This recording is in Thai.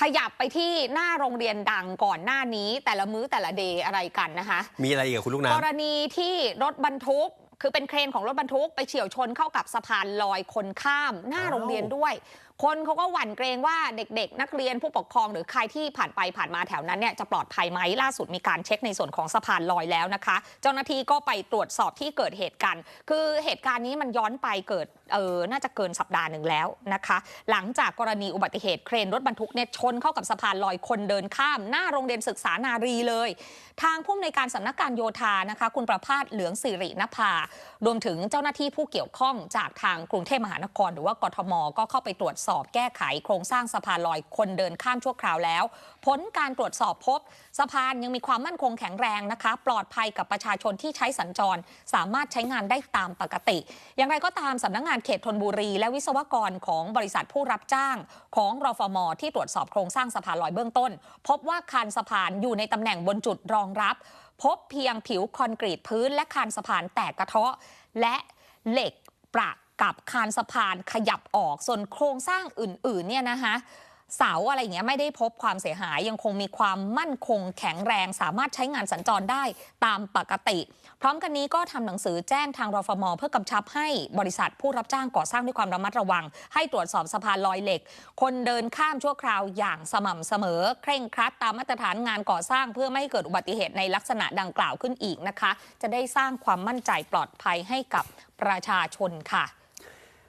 ขยับไปที่หน้าโรงเรียนดังก่อนหน้านี้ แต่ละมื้อแต่ละเดย์อะไรกันนะคะ มีอะไรอีกอะคุณลูกกน้ำรณีที่รถบรรทุกคือเป็นเครนของรถบรรทุกไปเฉียวชนเข้ากับสะพานลอยคนข้ามหน้าอ้าวโรงเรียนด้วย คนเขาก็หวั่นเกรงว่าเด็กๆ นักเรียนผู้ปกครองหรือใครที่ผ่านไปผ่านมาแถวนั้นเนี่ยจะปลอดภัยไหมล่าสุดมีการเช็คในส่วนของสะพานลอยแล้วนะคะ เจ้าหน้าที่ก็ไปตรวจสอบที่เกิดเหตุการณ์คือเหตุการณ์นี้มันย้อนไปเกิดเออน่าจะเกินสัปดาห์หนึ่งแล้วนะคะ หลังจากกรณีอุบัติเหตุเครนรถบรรทุกเนี่ยชนเข้ากับสะพานลอยคนเดินข้าม หน้าโรงเรียนศึกษานารีเลย ทางผู้อำนวยการสำนักการโยธานะคะ คุณประภาสเหลืองสิรินภารวมถึงเจ้าหน้าที่ผู้เกี่ยวข้องจากทางกรุงเทพมหานคร หรือว่ากทม ก็เข้าไปตรวจสอบแก้ไขโครงสร้างสะพานลอยคนเดินข้ามชั่วคราวแล้ว ผลการตรวจสอบพบสะพานยังมีความมั่นคงแข็งแรงนะคะ ปลอดภัยกับประชาชนที่ใช้สัญจร สามารถใช้งานได้ตามปกติ อย่างไรก็ตามสำนักงานเขตธนบุรี และวิศวกรของบริษัทผู้รับจ้างของรอฟมที่ตรวจสอบโครงสร้างสะพานลอยเบื้องต้น พบว่าคานสะพานอยู่ในตำแหน่งบนจุดรองรับ พบเพียงผิวคอนกรีตพื้น และคานสะพานแตกกระเทาะ และเหล็กประกับคานสะพานขยับออกส่วนโครงสร้างอื่นๆเนี่ยนะคะ เสาอะไรอย่างเงี้ยไม่ได้พบความเสียหายยังคงมีความมั่นคงแข็งแรงสามารถใช้งานสัญจรได้ตามปกติ พร้อมกันนี้ก็ทำหนังสือแจ้งทางรฟม เพื่อกำชับให้บริษัทผู้รับจ้างก่อสร้างด้วยความระมัดระวัง ให้ตรวจสอบสะพานลอยเหล็ก คนเดินข้ามชั่วคราวอย่างสม่ำเสมอ เคร่งครัดตามมาตรฐานงานก่อสร้างเพื่อไม่ให้เกิดอุบัติเหตุในลักษณะดังกล่าวขึ้นอีกนะคะ จะได้สร้างความมั่นใจปลอดภัยให้กับประชาชนค่ะ